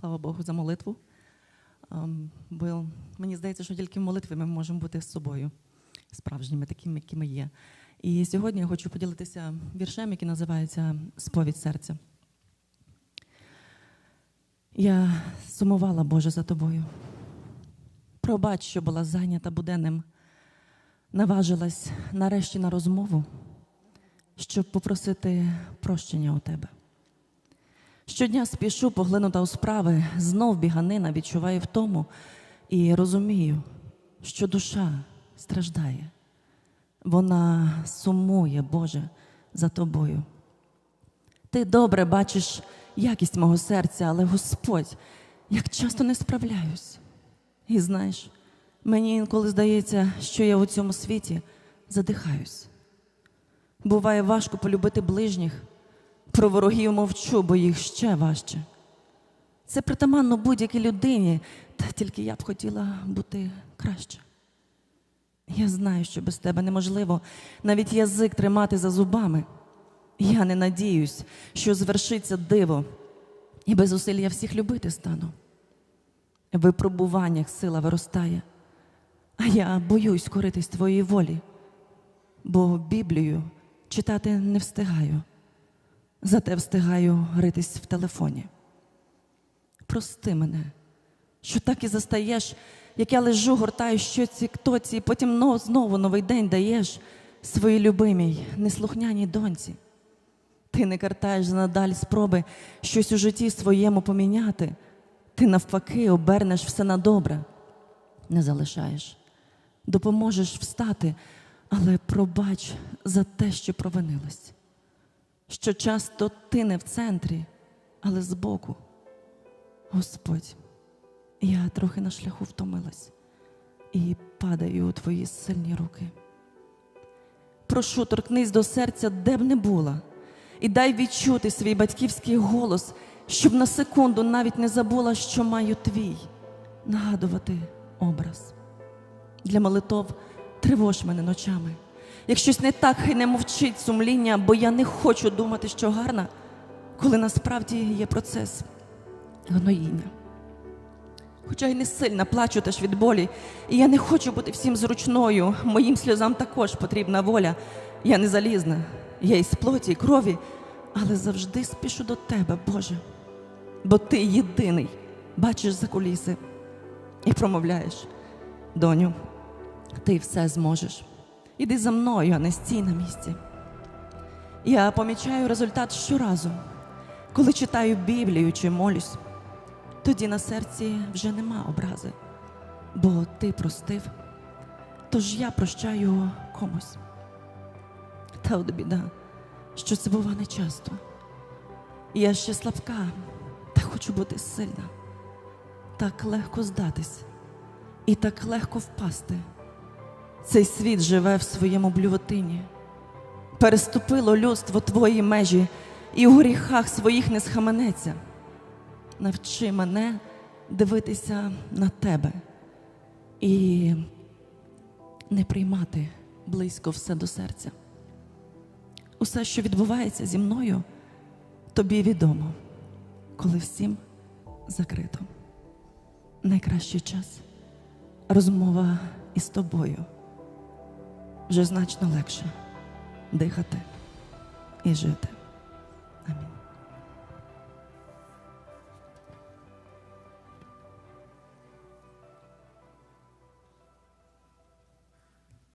слава Богу, за молитву. Ем, Бо мені здається, що тільки в молитві ми можемо бути з собою, справжніми, такими, які ми є. І сьогодні я хочу поділитися віршем, який називається Сповідь серця. Я сумувала, Боже, за тобою. Пробач, що була зайнята буденним, наважилась нарешті на розмову, щоб попросити прощення у тебе. Щодня спішу, поглинута у справи, знов біганина відчуваю втому і розумію, що душа страждає. Вона сумує, Боже, за тобою. Ти добре бачиш якість мого серця, але Господь, як часто не справляюсь. І знаєш, мені інколи здається, що я у цьому світі задихаюсь. Буває важко полюбити ближніх, про ворогів мовчу, бо їх ще важче. Це притаманно будь-якій людині, та тільки я б хотіла бути краще. Я знаю, що без тебе неможливо навіть язик тримати за зубами. Я не надіюсь, що звершиться диво, і без зусиль я всіх любити стану. В випробуваннях сила виростає, а я боюсь коритись твоїй волі, бо Біблію читати не встигаю, зате встигаю ритись в телефоні. Прости мене, що так і застаєш, як я лежу, гортаю щоці ктоці, і потім но- знову новий день даєш своїй любимій, неслухняній доньці. Ти не картаєш надаль спроби щось у житті своєму поміняти. Ти навпаки обернеш все на добре, не залишаєш. Допоможеш встати, але пробач за те, що провинилась. Що часто ти не в центрі, але збоку. Господь, я трохи на шляху втомилась і падаю у твої сильні руки. Прошу, торкнись до серця, де б не була, і дай відчути свій батьківський голос, щоб на секунду навіть не забула, що маю твій, нагадувати образ. Для молитов тривож мене ночами. Як щось не так, хай не мовчить сумління, бо я не хочу думати, що гарна, коли насправді є процес гноїння. Хоча й не сильно плачу теж від болі, і я не хочу бути всім зручною. Моїм сльозам також потрібна воля. Я не залізна, я із плоті і крові, але завжди спішу до тебе, Боже. Бо ти єдиний бачиш за куліси і промовляєш, доню, ти все зможеш. Іди за мною, а не стій на місці. Я помічаю результат щоразу, коли читаю Біблію чи молюсь. Тоді на серці вже нема образи, бо ти простив, тож я прощаю комусь. Та от біда, що це бува не часто. Я ще слабка, та хочу бути сильна. Так легко здатись і так легко впасти. Цей світ живе в своєму блювотині. Переступило людство твої межі, і у гріхах своїх не схаменеться. Навчи мене дивитися на тебе і не приймати близько все до серця. Усе, що відбувається зі мною, тобі відомо, коли всім закрито. Найкращий час розмова із тобою. Вже значно легше дихати і жити.